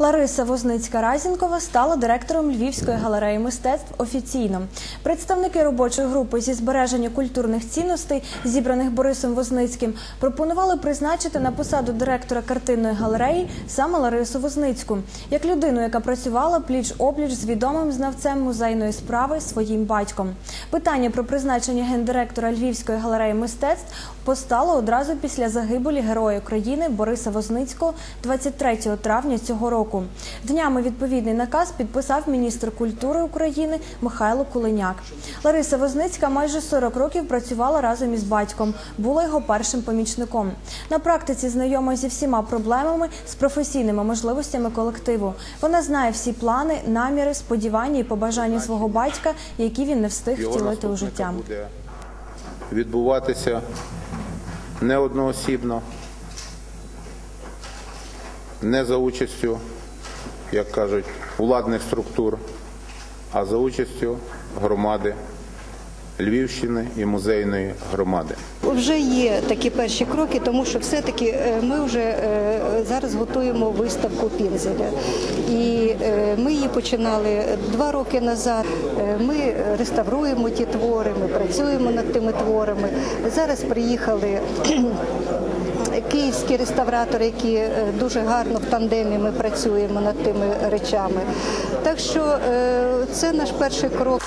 Лариса Возницька-Разінкова стала директором Львівської галереї мистецтв офіційно. Представники робочої групи зі збереження культурних цінностей, зібраних Борисом Возницьким, пропонували призначити на посаду директора картинної галереї саме Ларису Возницьку, як людину, яка працювала пліч опліч з відомим знавцем музейної справи своїм батьком. Питання про призначення гендиректора Львівської галереї мистецтв постало одразу після загибелі героя України Бориса Возницького 23 травня цього року. Днями відповідний наказ підписав міністр культури України Михайло Кулиняк. Лариса Возницька майже 40 років працювала разом із батьком, була його першим помічником. На практиці знайома зі всіма проблемами з професійними можливостями колективу. Вона знає всі плани, наміри, сподівання і побажання свого батька, які він не встиг втілити у життя. буде відбуватися не одноосібно, не за участю, як кажуть, владних структур, а за участю громади Львівщини і музейної громади. Вже є такі перші кроки, тому що все-таки е, ми вже е, зараз готуємо виставку Пінзеля. І е, ми її починали два роки назад. Ми реставруємо ті твори, ми працюємо над тими творами. Зараз приїхали київські реставратори, які е, дуже гарно в тандемі ми працюємо над тими речами. Так що е, це наш перший крок.